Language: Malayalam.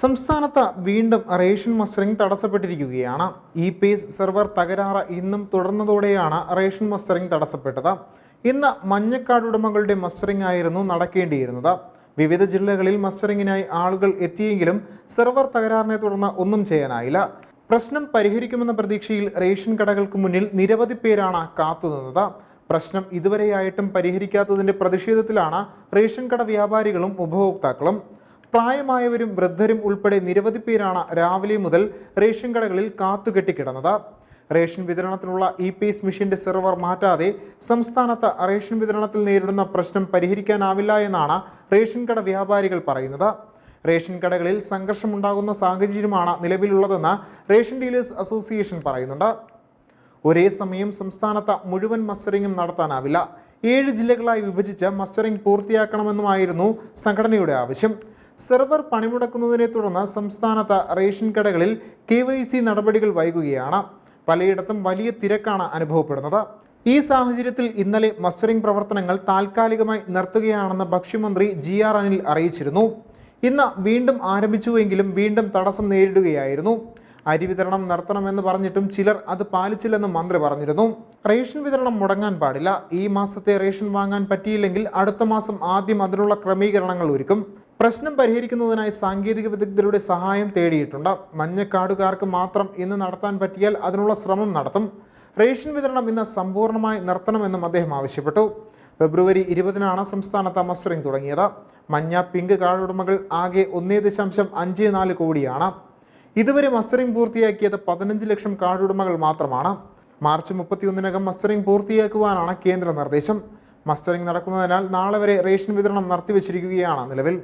സംസ്ഥാനത്ത് വീണ്ടും റേഷൻ മസ്റ്ററിംഗ് തടസ്സപ്പെട്ടിരിക്കുകയാണ്. ഇ പേസ് സെർവർ തകരാറ് ഇന്നും തുടർന്നതോടെയാണ് റേഷൻ മസ്റ്ററിംഗ് തടസ്സപ്പെട്ടത്. ഇന്ന് മഞ്ഞക്കാട് ഉടമകളുടെ മസ്റ്ററിംഗ് ആയിരുന്നു നടക്കേണ്ടിയിരുന്നത്. വിവിധ ജില്ലകളിൽ മസ്റ്ററിംഗിനായി ആളുകൾ എത്തിയെങ്കിലും സെർവർ തകരാറിനെ തുടർന്ന് ഒന്നും ചെയ്യാനായില്ല. പ്രശ്നം പരിഹരിക്കുമെന്ന പ്രതീക്ഷയിൽ റേഷൻ കടകൾക്ക് മുന്നിൽ നിരവധി പേരാണ് കാത്തുനിന്നത്. പ്രശ്നം ഇതുവരെയായിട്ടും പരിഹരിക്കാത്തതിന്റെ പ്രതിഷേധത്തിലാണ് റേഷൻ കട വ്യാപാരികളും ഉപഭോക്താക്കളും. പ്രായമായവരും വൃദ്ധരും ഉൾപ്പെടെ നിരവധി പേരാണ് രാവിലെ മുതൽ റേഷൻ കടകളിൽ കാത്തുകെട്ടിക്കിടന്നത്. റേഷൻ വിതരണത്തിനുള്ള ഇ പേസ് മെഷീന്റെ സെർവർ മാറ്റാതെ സംസ്ഥാനത്ത് റേഷൻ വിതരണത്തിൽ നേരിടുന്ന പ്രശ്നം പരിഹരിക്കാനാവില്ല എന്നാണ് റേഷൻ കട വ്യാപാരികൾ പറയുന്നത്. റേഷൻ കടകളിൽ സംഘർഷമുണ്ടാകുന്ന സാഹചര്യമാണ് നിലവിലുള്ളതെന്ന് റേഷൻ ഡീലേഴ്സ് അസോസിയേഷൻ പറയുന്നുണ്ട്. ഒരേ സമയം സംസ്ഥാനത്ത് മുഴുവൻ മസ്റ്ററിംഗും നടത്താനാവില്ല. ഏഴ് ജില്ലകളായി വിഭജിച്ച് മസ്റ്ററിംഗ് പൂർത്തിയാക്കണമെന്നുമായിരുന്നു സംഘടനയുടെ ആവശ്യം. സെർവർ പണിമുടക്കുന്നതിനെ തുടർന്ന് സംസ്ഥാനത്ത് റേഷൻ കടകളിൽ കെ നടപടികൾ വൈകുകയാണ്. പലയിടത്തും വലിയ തിരക്കാണ് അനുഭവപ്പെടുന്നത്. ഈ സാഹചര്യത്തിൽ ഇന്നലെ മസ്റ്ററിംഗ് പ്രവർത്തനങ്ങൾ താൽക്കാലികമായി നിർത്തുകയാണെന്ന് ഭക്ഷ്യമന്ത്രി ജി ആർ അനിൽ അറിയിച്ചിരുന്നു. ഇന്ന് വീണ്ടും ആരംഭിച്ചുവെങ്കിലും വീണ്ടും തടസ്സം നേരിടുകയായിരുന്നു. അരി വിതരണം നിർത്തണമെന്ന് പറഞ്ഞിട്ടും ചിലർ അത് പാലിച്ചില്ലെന്ന് മന്ത്രി പറഞ്ഞിരുന്നു. റേഷൻ വിതരണം മുടങ്ങാൻ പാടില്ല. ഈ മാസത്തെ റേഷൻ വാങ്ങാൻ പറ്റിയില്ലെങ്കിൽ അടുത്ത മാസം ആദ്യം അതിനുള്ള ക്രമീകരണങ്ങൾ ഒരുക്കും. പ്രശ്നം പരിഹരിക്കുന്നതിനായി സാങ്കേതിക വിദഗ്ധരുടെ സഹായം തേടിയിട്ടുണ്ട്. മഞ്ഞക്കാടുകാർക്ക് മാത്രം ഇന്ന് നടത്താൻ പറ്റിയാൽ അതിനുള്ള ശ്രമം നടത്തും. റേഷൻ വിതരണം ഇന്ന് സമ്പൂർണമായി നിർത്തണമെന്നും അദ്ദേഹം ആവശ്യപ്പെട്ടു. ഫെബ്രുവരി ഇരുപതിനാണ് സംസ്ഥാനത്ത് മസ്റ്ററിംഗ് തുടങ്ങിയത്. മഞ്ഞ പിങ്ക് കാടുടമകൾ ആകെ ഒന്നേ ദശാംശം അഞ്ച് നാല് കോടിയാണ്. ഇതുവരെ മസ്റ്ററിംഗ് പൂർത്തിയാക്കിയത് പതിനഞ്ച് ലക്ഷം കാടുടമകൾ മാത്രമാണ്. മാർച്ച് മുപ്പത്തിയൊന്നിനകം മസ്റ്ററിംഗ് പൂർത്തിയാക്കുവാനാണ് കേന്ദ്ര നിർദ്ദേശം. മസ്റ്ററിംഗ് നടക്കുന്നതിനാൽ നാളെ വരെ റേഷൻ വിതരണം നിർത്തിവച്ചിരിക്കുകയാണ് നിലവിൽ.